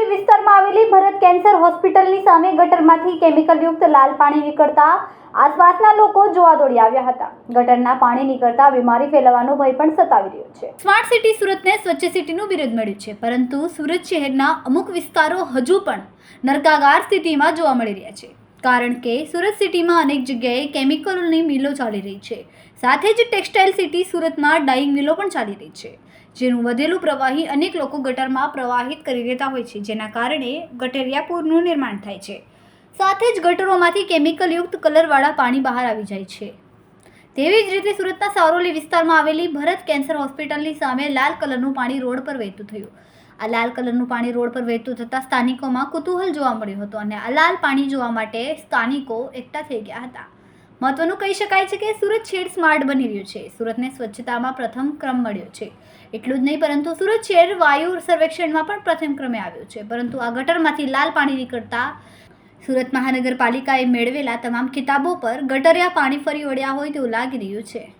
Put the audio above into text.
વિસ્તારમાં આવેલી ભરત કેન્સર હોસ્પિટલની સામે ગટરમાંથી કેમિકલયુક્ત લાલ પાણી નીકળતા આસપાસના લોકો જોવા દોડી આવ્યા હતા. ગટરના પાણી નીકળતા બીમારી ફેલાવાનો ભય પણ સતાવી રહ્યો છે. સ્માર્ટ સિટી સુરતને સ્વચ્છ સિટીનું બિરુદ મળ્યું છે, પરંતુ સુરત શહેરના અમુક વિસ્તારો હજુ પણ નરકાગાર સ્થિતિમાં જોવા મળી રહ્યા છે. કારણ કે સુરત સિટીમાં અનેક જગ્યાએ કેમિકલોની મિલો ચાલી રહી છે. સાથે જ ટેક્સટાઇલ સિટી સુરતમાં ડાઈંગ મિલો પણ ચાલી રહી છે. જેનું વધેલું પ્રવાહી અનેક લોકો ગટરમાં પ્રવાહિત કરી દેતા હોય છે, જેના કારણે ગટેરિયા પૂરનું નિર્માણ થાય છે. સાથે જ ગટરોમાંથી કેમિકલયુક્ત કલરવાળા પાણી બહાર આવી જાય છે. તેવી જ રીતે સુરતના સારોલી વિસ્તારમાં આવેલી ભરત કેન્સર હોસ્પિટલની સામે લાલ કલરનું પાણી રોડ પર વહેતું થયું. આ લાલ કલરનું પાણી રોડ પર વહેતું થતાં સ્થાનિકોમાં કુતૂહલ જોવા મળ્યું હતું અને આ લાલ પાણી જોવા માટે સ્થાનિકો એકઠા થઈ ગયા હતા. મહત્વનું કહી શકાય છે કે સુરત શહેર સ્માર્ટ બની રહ્યું છે. સુરતને સ્વચ્છતામાં પ્રથમ ક્રમ મળ્યો છે. એટલું જ નહીં, પરંતુ સુરત શહેર વાયુ સર્વેક્ષણમાં પણ પ્રથમ ક્રમે આવ્યું છે. પરંતુ આ ગટરમાંથી લાલ પાણી નીકળતા સુરત મહાનગરપાલિકાએ મેળવેલા તમામ ખિતાબો પર ગટરિયા પાણી ફરી વળ્યા હોય તેવું લાગી રહ્યું છે.